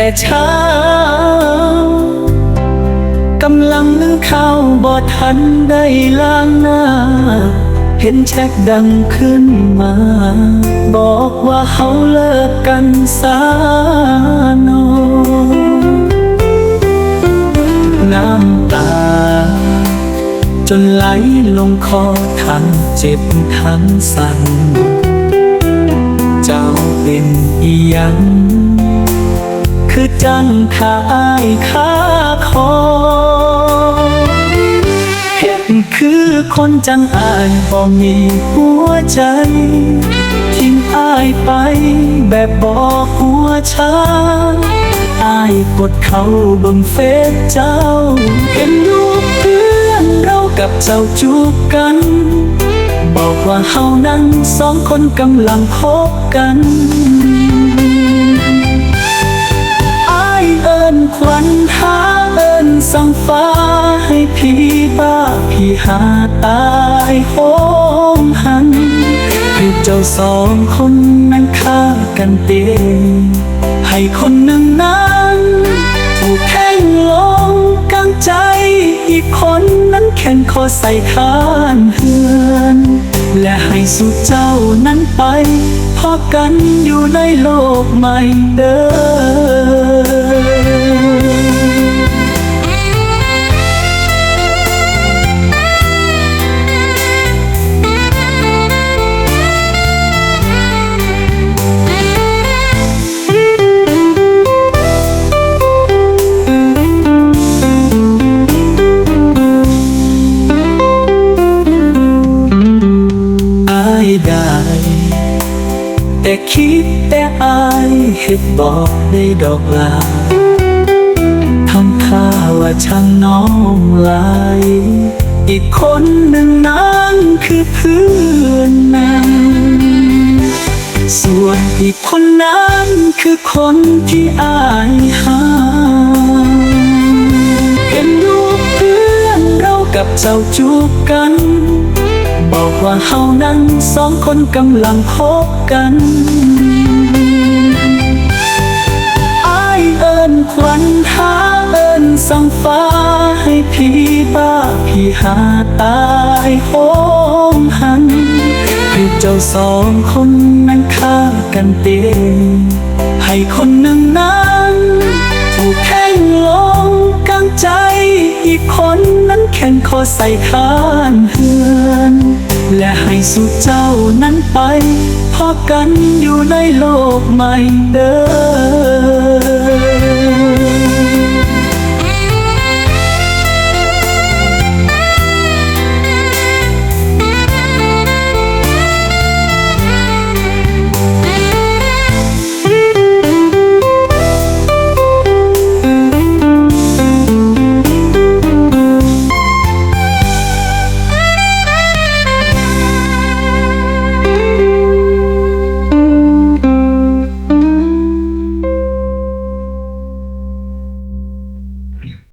แต่เช้ากำลังนึ่งข้าวบ่ทันได้ล้างหน้า เห็นแชทดังขึ้นมา บอกว่าเขาเลิกกันสานอน้ำตา จนไหลลงคอทั้งเจ็บทั้งสั่นเจ้าเป็นอียัง คือจังขาอายขาคอเห็นคือคนจังอายบ่มีหัวใจทิ้งอายไปแบบบอกหัวชาอายกดเขาเบนเฟซเจ้า เห็นรูปเพื่อนเรากับเจ้าจูบกัน บอกว่าเฮานั้นสองคนกำลังคบกัน หาตายโหมหันให้เจ้าสองคนนั้นฆ่ากันเตีให้คนหนึ่งนั้นถูกแทงลงกลางใจ อีกคนนั้นแขนคอใส่ข้านเฮือน และให้สู่เจ้านั้นไปพอกันอยู่ในโลกใหม่เด้อ ได้ แต่คิดแต่อายเห็ดบอกได้ดอกลาทำท่าว่าช่างน้องลายอีกคนหนึ่งนั้นคือเพื่อนแม่ส่วนอีกคนนั้นคือคนที่อายหา เห็นรูปเพื่อนเรากับเจ้าจูบกัน บอกว่าเฮานั้นสองคนกำลังคบกันอายเอิญควันหาเอิญสังฟ้าให้พี่บ้าพี่หาตายโหมหัน ให้เจ้าสองคนนั้นฆ่ากันเตีให้คนหนึ่งนั้นถูกแทงลงกลางใจอีกคนนั้นแขนคอใส่ข้านเฮือน และให้สุดเจ้านั้นไปพอกันอยู่ในโลกใหม่เด้อ